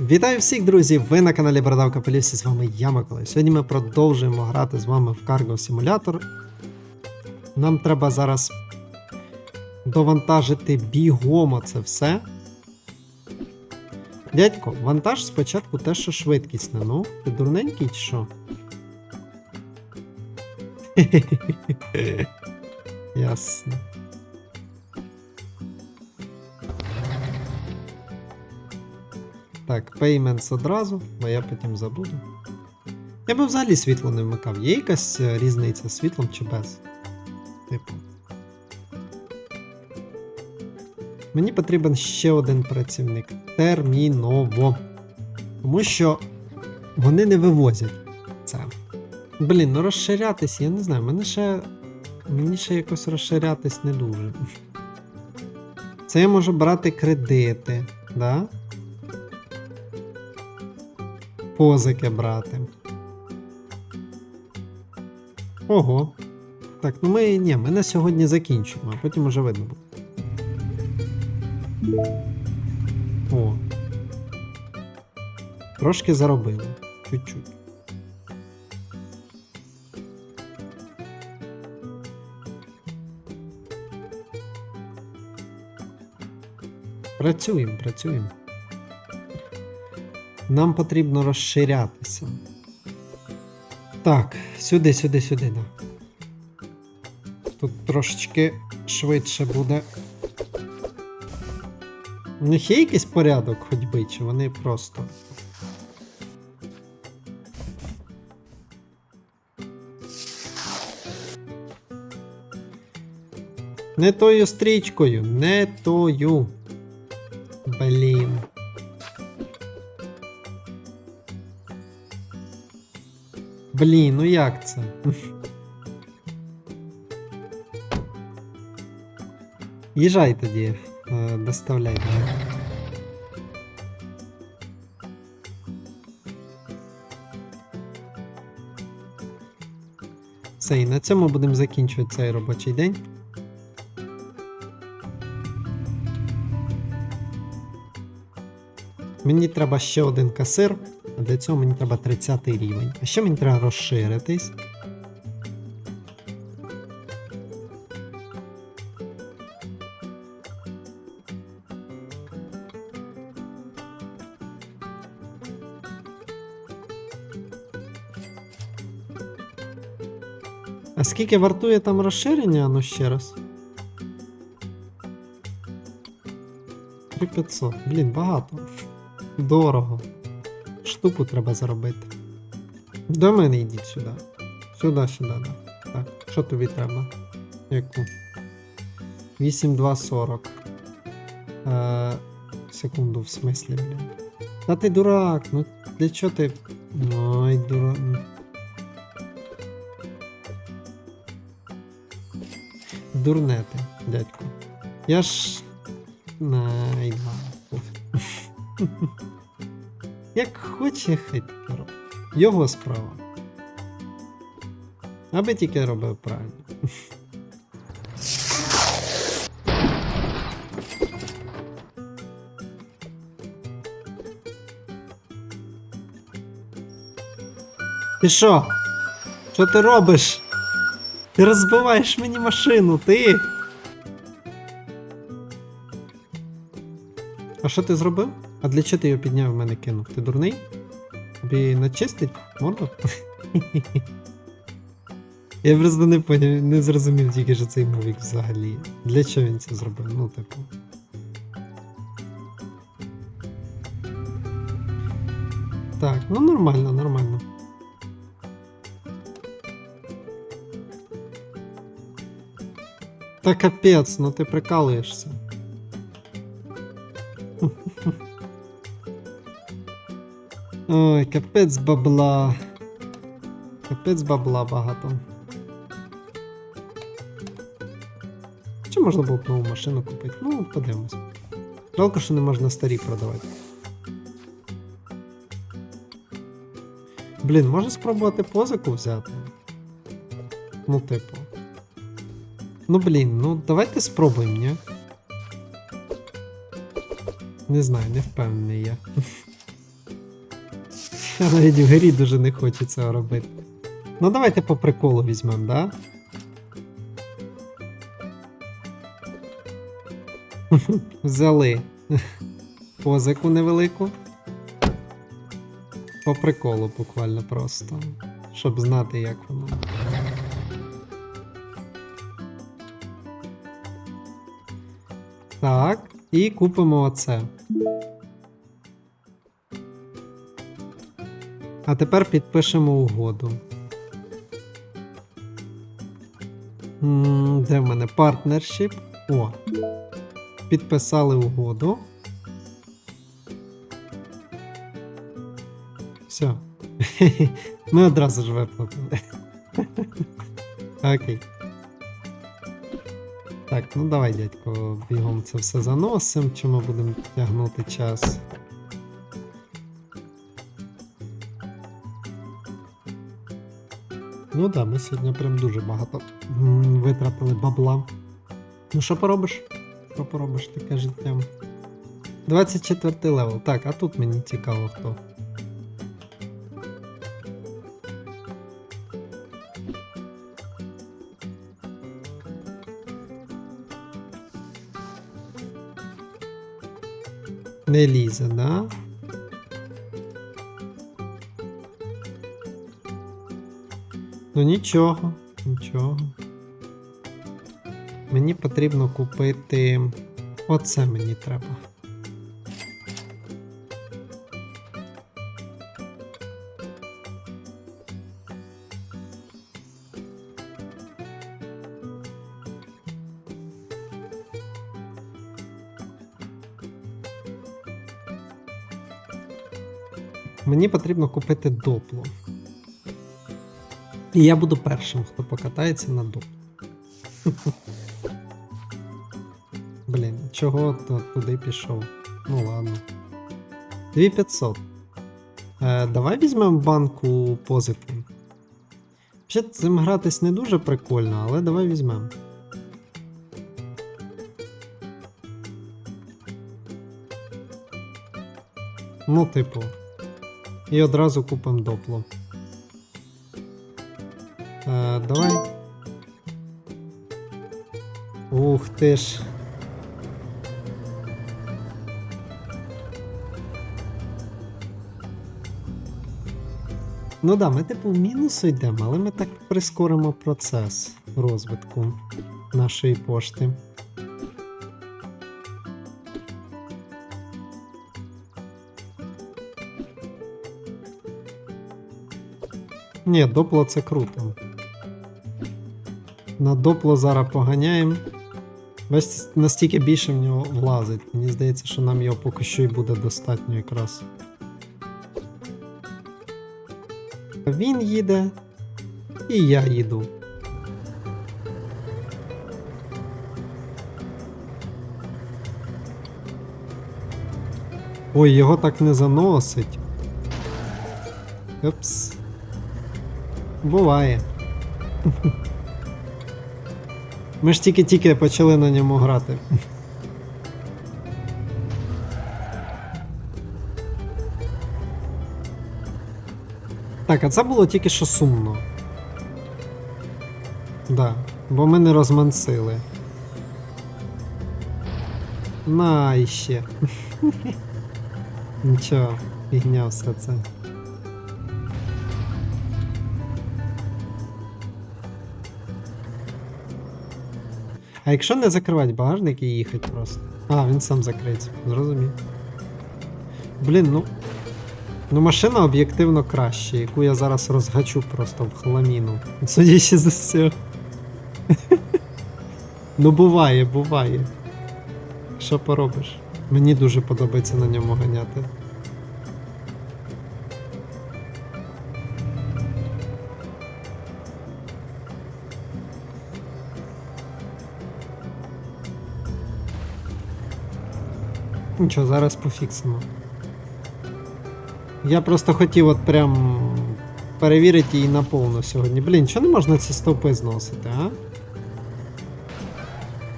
Вітаю всіх, друзі! Ви на каналі Бородавка Полісі, з вами я, Миколай. Сьогодні ми продовжуємо грати з вами в Cargo Simulator. Нам треба зараз довантажити бігом це все. Дядько, вантаж спочатку те, що швидкісне. Ну, ти дурненький чи що? Ясно. Так, payments одразу, бо я потім забуду. Я би взагалі світло не вмикав. Є якась е, різниця з світлом чи без? Типу. Мені потрібен ще один працівник. Терміново. Тому що вони не вивозять це. Блін, ну розширятись, я не знаю, мене ще. Мені ще якось розширятись не дуже. Це я можу брати кредити, да? Позики брати. Ого. Так, ну ми. Ні, ми на сьогодні закінчуємо, а потім уже видно буде. О. Трошки заробили. Чуть-чуть. Працюємо, працюємо. Нам потрібно розширятися. Так, сюди, сюди, сюди, да. Тут трошечки швидше буде. У них є якийсь порядок ходьби, чи вони просто. Не тою стрічкою, не тою. Як це? Їжджай тоді, е, доставляй. Все, і на цьому будемо закінчувати цей робочий день. Мені треба ще один касир, для цього мені треба 30 рівень. А ще мені треба розширитись. А скільки вартує там розширення? Ну ще раз. 3500. Блін, багато. Дорого. Штуку треба заробити. До мене йдіть сюди. Сюди, сюди, да. Так, що тобі треба? Яку? 8240. Е, секунду, в смислі, блін. Та ти дурак, ну для чого ти. Ой, дурак. Дурне ти, дядько. Я ж. Най, ладно. Як хоче, хай робить. Його справа. Аби тільки робив правильно. Ти що? Що ти робиш? Ти розбиваєш мені машину, ти. А що ти зробив? А для чого ти його підняв в мене кинув? Ти дурний? Тобі начистить морду? Я просто не поняв, не зрозумів тільки, що цей мувік взагалі. Для чого він це зробив? Ну, типу. Так, ну нормально, нормально. Та капець, ну ти прикалуєшся. Ой, капець бабла. Капець бабла багато. Чи можна було б нову машину купити? Ну, подивимось. Жалко, що не можна старі продавати. Блін, можна спробувати позику взяти? Ну, типу. Ну блін, ну давайте спробуємо, ні? Не знаю, не впевнений я. Я навіть в грі дуже не хочу цього робити. Ну давайте по приколу візьмемо, да? Взяли позику невелику. По приколу буквально просто. Щоб знати, як воно. Так, і купимо оце. А тепер підпишемо угоду. Де в мене партнершіп? О. Підписали угоду. Все. Ми одразу ж виплатили. Окей. Так, ну давай, дядько, бігом це все заносимо, чи ми будемо тягнути час. Ну да, ми сьогодні прям дуже багато витратили бабла. Ну що поробиш? Що поробиш таке життя? 24 левел. Так, а тут мені цікаво хто. Не лізе, да? Ну нічого, нічого. Мені потрібно купити. Оце мені треба. Мені потрібно купити допло. І я буду першим, хто покатається на допло. Блін, чого то туди пішов? Ну ладно. 2500. Е, давай візьмемо банку позику. Взагалі цим гратись не дуже прикольно, але давай візьмемо. Ну, типу. І одразу купимо допло. Е, давай. Ух ти ж. Ну да, ми типу в мінус йдемо, але ми так прискоримо процес розвитку нашої пошти. Ні, допло це круто. На допло зараз поганяємо. Бачите, настільки більше в нього влазить. Мені здається, що нам його поки що і буде достатньо якраз. Він їде, і я їду. Ой, його так не заносить. Упс. Буває. Ми ж тільки-тільки почали на ньому грати. Так, а це було тільки що сумно. Да, бо ми не розмансили. На іще. Нічого, фігня все це. А якщо не закривати багажник і їхати просто. А, він сам закриється, зрозумів. Блін, ну. Ну, машина об'єктивно краще, яку я зараз розгачу просто в хламіну. Судячи за все. ну, буває, буває. Що поробиш? Мені дуже подобається на ньому ганяти. Нічого, зараз пофіксимо. Я просто хотів от прям перевірити її на повну сьогодні. Блін, чого не можна ці стовпи зносити, а?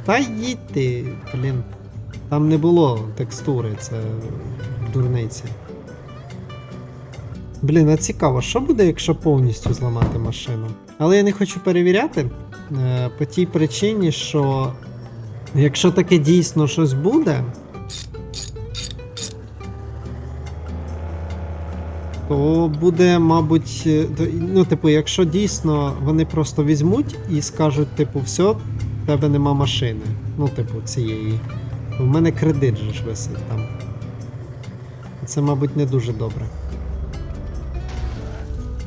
Та їдь блін. Там не було текстури, це дурниці. Блін, а цікаво, що буде, якщо повністю зламати машину? Але я не хочу перевіряти е, по тій причині, що якщо таке дійсно щось буде, то буде, мабуть, е, ну, типу, якщо дійсно вони просто візьмуть і скажуть, типу, все, в тебе нема машини. Ну, типу, цієї. В мене кредит же ж висить там. Це, мабуть, не дуже добре.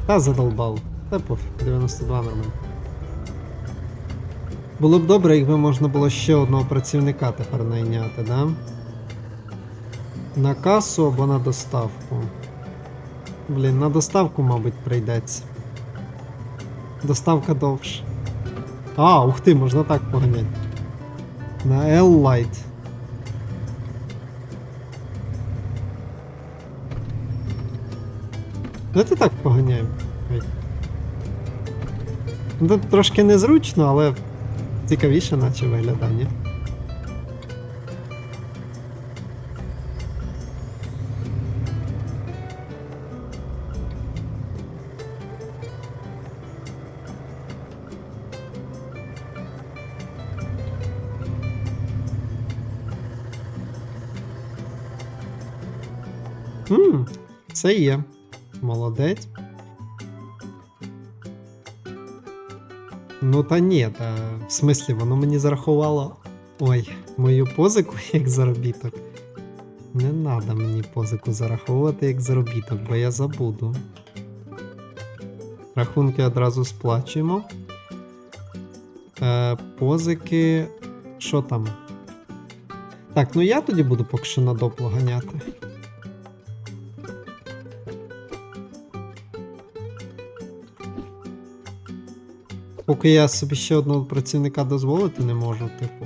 Та задолбав. Та пофіг, 92 нормально. Було б добре, якби можна було ще одного працівника тепер найняти, да? На касу або на доставку. Блін, на доставку, мабуть, прийдеться. Доставка довше. А, ух ти, можна так поганяти. На L-Light. Давайте так поганяємо. Ну, Тут трошки незручно, але цікавіше наче виглядає, Ммм, це є. Молодець. Ну та ні, та в смислі, воно мені зарахувало. Ой, мою позику як заробіток. Не треба мені позику зараховувати як заробіток, бо я забуду. Рахунки одразу сплачуємо. Е, позики. Що там? Так, ну я тоді буду поки що на доплу ганяти. Поки я собі ще одного працівника дозволити не можу, типу.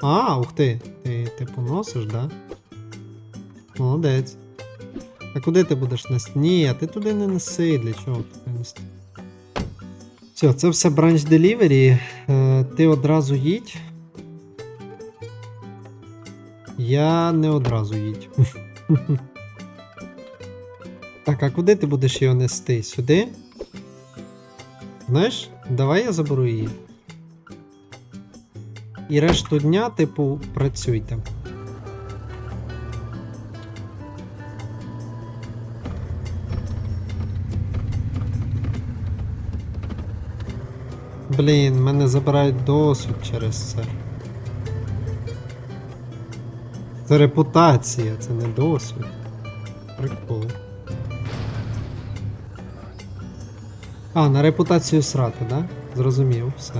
А, ух ти, ти типу носиш, да? Молодець. А куди ти будеш нести? Ні, ти туди не неси, для чого туди нести? Все, це все бранч делівері. Е, ти одразу їдь. Я не одразу їдь. так, а куди ти будеш його нести? Сюди? Знаєш, давай я заберу її. І решту дня, типу, працюйте. Блін, мене забирають досвід через це. Це репутація, це не досвід. Прикол. А, на репутацію срати, да? Зрозумів, все.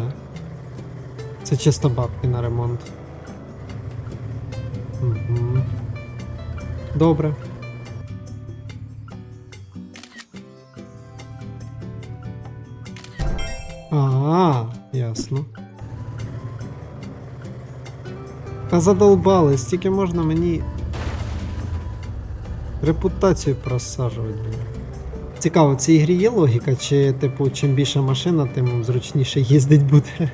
Це чисто бабки на ремонт. Угу. Добре. А, ясно. Та задолбали, стільки можна мені репутацію просаджувати. блін. Цікаво, в цій грі є логіка, чи, типу, чим більше машина, тим зручніше їздить буде.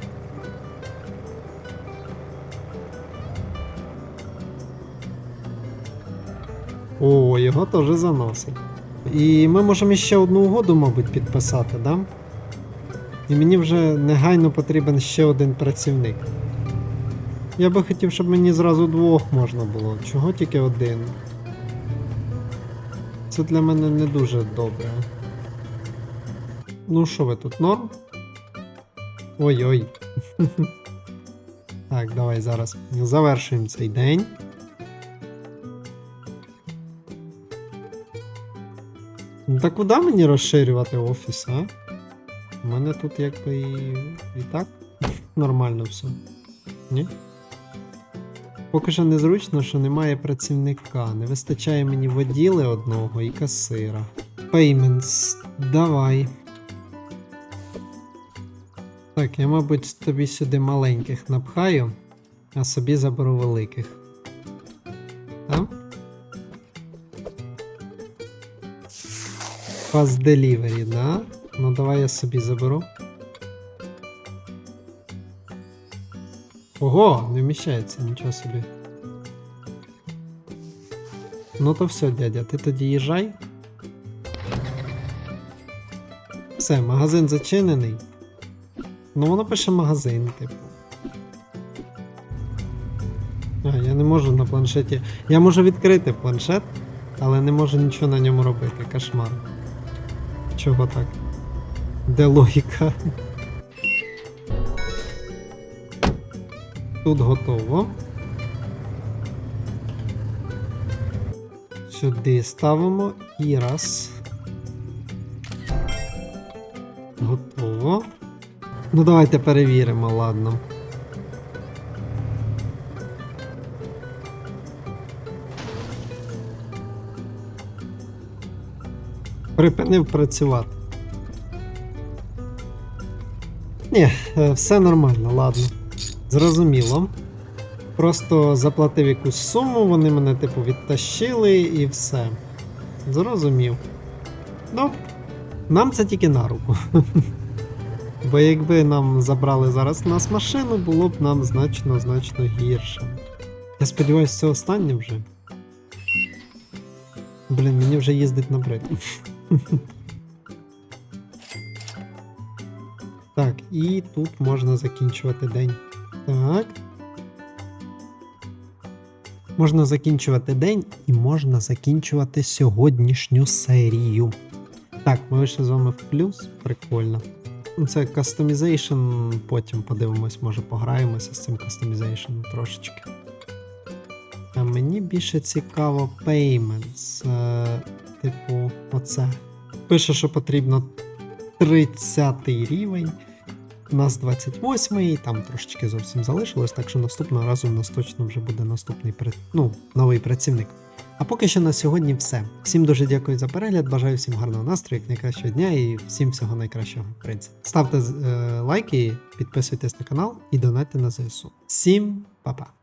О, його теж заносить. І ми можемо ще одну угоду, мабуть, підписати, да? І мені вже негайно потрібен ще один працівник. Я би хотів, щоб мені зразу двох можна було. Чого тільки один? Це для мене не дуже добре. Ну що ви тут норм? Ой-ой. так, давай зараз завершуємо цей день. Та куди мені розширювати офіс, а? У мене тут якби і, і так нормально все. Ні? Поки що незручно, що немає працівника. Не вистачає мені воділи одного і касира. Payments. Давай. Так, я, мабуть, тобі сюди маленьких напхаю, а собі заберу великих. Так? Fast Delivery, да? Ну давай я собі заберу. Ого, не вміщається, нічого собі. Ну то все, дядя, ти тоді їжджай. Все, магазин зачинений. Ну, воно пише магазин, типу. А, я не можу на планшеті. Я можу відкрити планшет, але не можу нічого на ньому робити. Кошмар. Чого так? Де логіка? Тут готово. Сюди ставимо і раз. Готово. Ну, давайте перевіримо, ладно. Припинив працювати. Ні, е, все нормально, ладно. Зрозуміло. Просто заплатив якусь суму, вони мене, типу, відтащили і все. Зрозумів. Ну, нам це тільки на руку. Бо якби нам забрали зараз нас машину, було б нам значно значно гірше. Я сподіваюся, це останнє вже. Блін, мені вже їздить на бред. Так, і тут можна закінчувати день. Так. Можна закінчувати день і можна закінчувати сьогоднішню серію. Так, ми вийшли з вами в плюс. Прикольно. Ну, Це кастомізейшн, потім подивимось, може пограємося з цим кастомізейшном трошечки. А мені більше цікаво payments. Е, типу, оце. Пише, що потрібно 30 рівень. Нас 28-й, там трошечки зовсім залишилось, так що наступного разу у нас точно вже буде наступний ну, новий працівник. А поки що на сьогодні все. Всім дуже дякую за перегляд. Бажаю всім гарного настрою, як найкращого дня і всім всього найкращого. в принципі. Ставте е, лайки, підписуйтесь на канал і донайте на ЗСУ. Всім па-па!